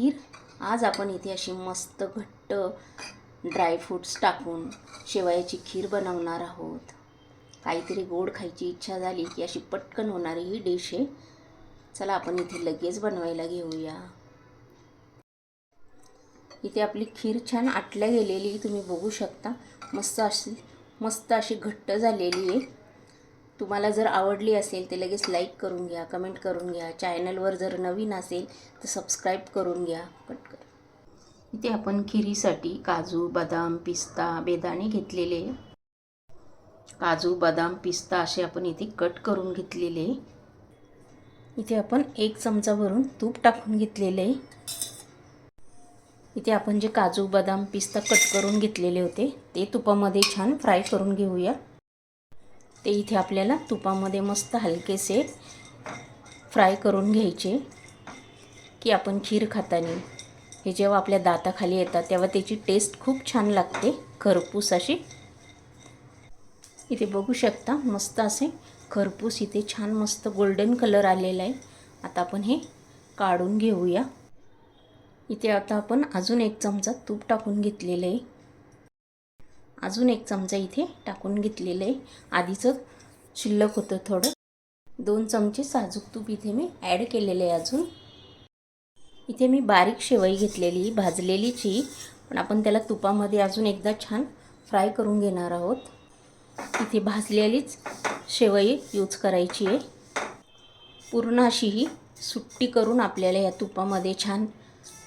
खीर. आज आपण इथे अशी मस्त घट्ट ड्रायफ्रूट्स टाकून शेवयाची खीर बनवणार आहोत. काहीतरी गोड खायची इच्छा झाली की अशी पटकन होणारी ही डिश आहे. चला आपण इथे लगेच बनवायला घेऊया. इथे आपली खीर छान आटल्या गेलेली तुम्ही बघू शकता. मस्त अशी मस्त अशी घट्ट झालेली आहे. तुम्हाला जर आवडली असेल तर लगेच लाईक करून घ्या कमेंट करून घ्या. चॅनलवर जर नवीन असेल तर सबस्क्राईब करून घ्या. पटकन. इथे आपण खिरीसाठी काजू बदाम पिस्ता बेदाणे घेतलेले. काजू बदाम पिस्ता असे आपण इथे कट करून घेतलेले. इथे आपण एक चमचा भरून तूप टाकून घेतलेले. आहे इथे आपण जे काजू बदाम पिस्ता कट करून घेतलेले होते ते तुपामध्ये छान फ्राय करून घेऊया. ते इथे आपल्याला तुपामध्ये मस्त हलकेसे फ्राय करून घ्यायचे. की आपण खीर खाताना. हे जेव्हा आपल्या दाताखाली येतात तेव्हा त्याची टेस्ट खूप छान लागते. खरपूस अशी. इथे बघू शकता मस्त असे खरपूस इथे छान मस्त गोल्डन कलर आलेला आहे. आता आपण हे काढून घेऊया. इथे आता आपण अजून एक चमचा तूप टाकून घेतलेलं आहे. अजून एक चमचा इथे टाकून घेतलेलं आहे. आधीचं शिल्लक होतं थोडं. दोन चमचे साजूक तूप इथे मी ॲड केलेलं आहे अजून. इथे मी बारीक शेवई घेतलेली भाजलेलीची. पण आपण त्याला तुपामध्ये अजून एकदा छान फ्राय करून घेणार आहोत. इथे भाजलेलीच शेवई यूज करायची आहे. पूर्ण अशी ही सुट्टी करून आपल्याला या तुपामध्ये छान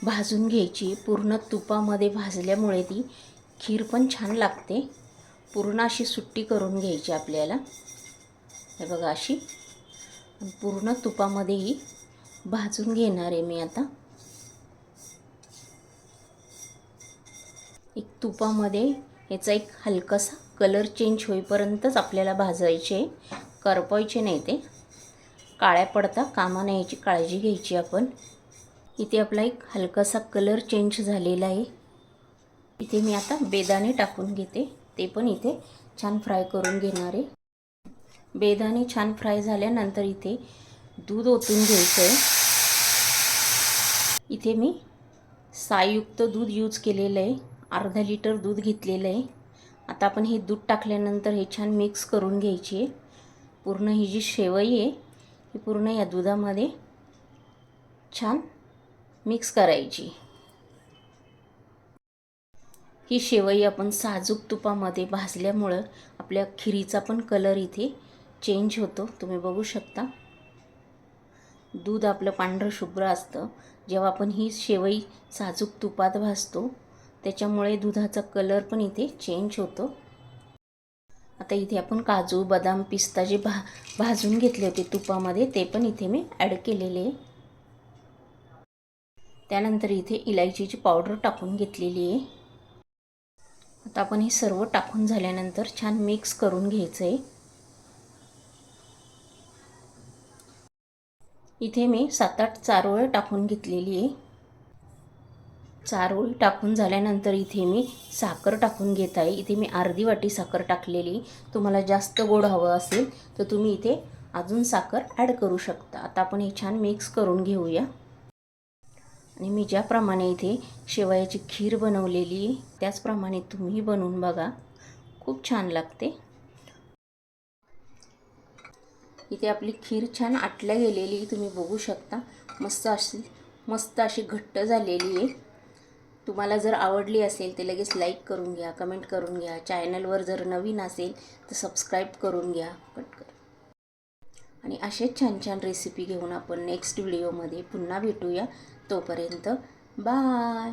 भाजून घ्यायची पूर्ण तुपामध्ये भाजल्यामुळे ती खीर पण छान लागते. पूर्ण अशी सुट्टी करून घ्यायची आपल्याला. हे बघा अशी. पूर्ण तुपामध्येही भाजून घेणार आहे मी आता. एक तुपामध्ये याचा एक हलकासा कलर चेंज होईपर्यंतच आपल्याला भाजायचे करपायचे नाही ते. काळ्या पडता कामा नाही याची काळजी घ्यायची आपण. इथे आपला एक हलकासा कलर चेंज झालेला आहे. इथे मी आता बेदाणे टाकून घेते. ते पण इथे छान फ्राय करून घेणार आहे. बेदाणे छान फ्राय झाल्यानंतर इथे दूध ओतून घ्यायचं आहे इथे मी सायुक्त दूध यूज केलेलं आहे. अर्धा लिटर दूध घेतलेलं आहे. आता आपण हे दूध टाकल्यानंतर हे छान मिक्स करून घ्यायची आहे. पूर्ण ही जी शेवई आहे ही पूर्ण या दुधामध्ये छान मिक्स करायची. ही शेवई आपण साजूक तुपामध्ये भाजल्यामुळं आपल्या खिरीचा पण कलर इथे चेंज होतो. तुम्ही बघू शकता. दूध आपलं पांढरं शुभ्र असतं. जेव्हा आपण ही शेवई साजूक तुपात भाजतो त्याच्यामुळे दुधाचा कलर पण इथे चेंज होतो. आता इथे आपण काजू बदाम पिस्ता जे भा भाजून घेतले होते तुपामध्ये ते पण इथे मी ॲड केलेले आहे. त्यानंतर इथे इलायचीची पावडर टाकून घेतलेली आहे. आता आपण हे सर्व टाकून झाल्यानंतर छान मिक्स करून घ्यायचं आहे इथे मी सात आठ चारोळ टाकून घेतलेली आहे. चारोळी टाकून झाल्यानंतर इथे मी साखर टाकून घेत आहे. इथे मी अर्धी वाटी साखर टाकलेली. तुम्हाला जास्त गोड हवं असेल तर तुम्ही इथे अजून साखर ॲड करू शकता. आता आपण हे छान मिक्स करून घेऊया. आणि मी ज्याप्रमाणे इथे शेवयाची खीर बनवलेली आहे त्याचप्रमाणे तुम्ही बनवून बघा. खूप छान लागते. इथे आपली खीर छान आटल्या गेलेली तुम्ही बघू शकता. मस्त अशी मस्त अशी घट्ट झालेली आहे. तुम्हाला जर आवडली असेल तर लगेच लाईक करून घ्या कमेंट करून घ्या. चॅनलवर जर नवीन असेल तर सबस्क्राईब करून घ्या. पटकन. आणि असेच छान छान रेसिपी घेऊन आपण नेक्स्ट व्हिडिओमध्ये पुन्हा भेटूया. तोपर्यंत बाय